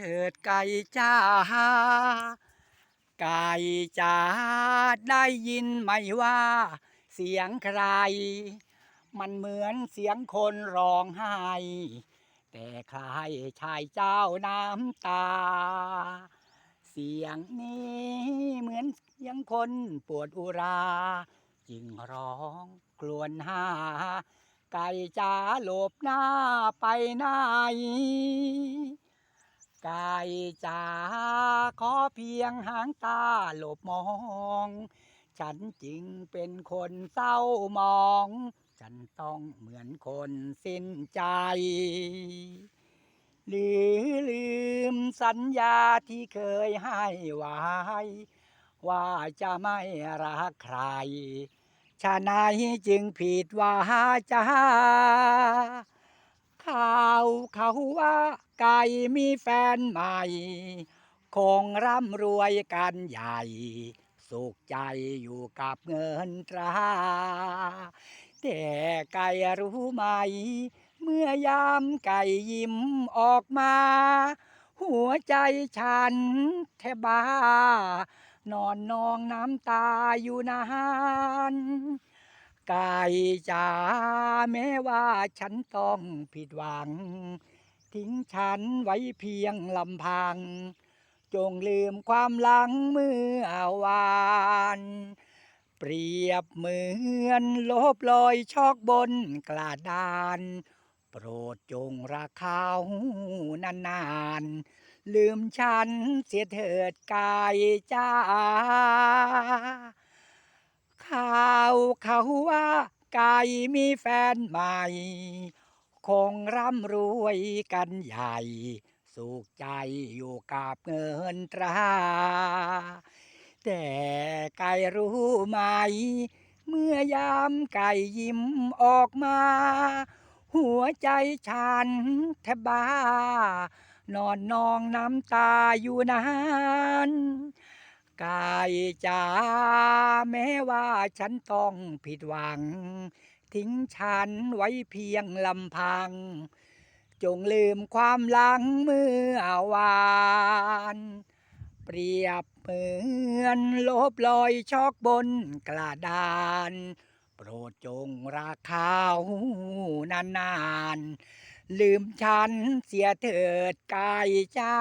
เถิดไก่จ้าไก่จ้าได้ยินไหมว่า เสียงใคร มันเหมือนเสียงคนร้องไห้ แต่ใคล้ายชายเจ้าน้ำตา เสียงนี้เหมือนเสียงคนปวดอุรา จึงร้องกลวนหาไก่จ๋าหลบหน้าไปไหน ไก่จ๋าขอเพียงหางตาหลบมอง ฉันจึงเป็นคนเศร้ามอง ฉันต้องเหมือนคนสิ้นใจ หรือลืมสัญญาที่เคยให้ไว้ ว่าจะไม่รักใครชาไหนายจึงผิดว่าจา ข่าวเขาว่าไก่มีแฟนใหม่ คงร่ำรวยกันใหญ่ สุขใจอยู่กับเงินตรา แต่ไก่รู้ไหม เมื่อยามไก่ยิ้มออกมา หัวใจฉันแทบบ้านอนนองน้ำตาอยู่นาน ไก่จ๋าแม้ว่าฉันต้องผิดหวัง ทิ้งฉันไว้เพียงลำพัง จงลืมความหลังเมื่อวาน เปรียบเหมือนลบลอยชอกบนกระดาน โปรดจงรักเขานานๆลืมฉันเสียเถิดกายจ้า เขาว่า ไก่มีแฟนใหม่ คงร่ำรวยกันใหญ่ สุขใจอยู่กับเงินตรา แต่ไก่รู้ไหม เมื่อยามไก่ยิ้มออกมา หัวใจฉันแทบบ้านอนนองน้ำตาอยู่นาน ไก่จ๋าแม้ว่าฉันต้องผิดหวัง ทิ้งฉันไว้เพียงลำพัง จงลืมความหลังเมื่อวาน เปรียบเหมือนลบลอยชอกบนกระดาน โปรดจงรักเขานานๆ ลืมฉันเสียเถิดกายจ้า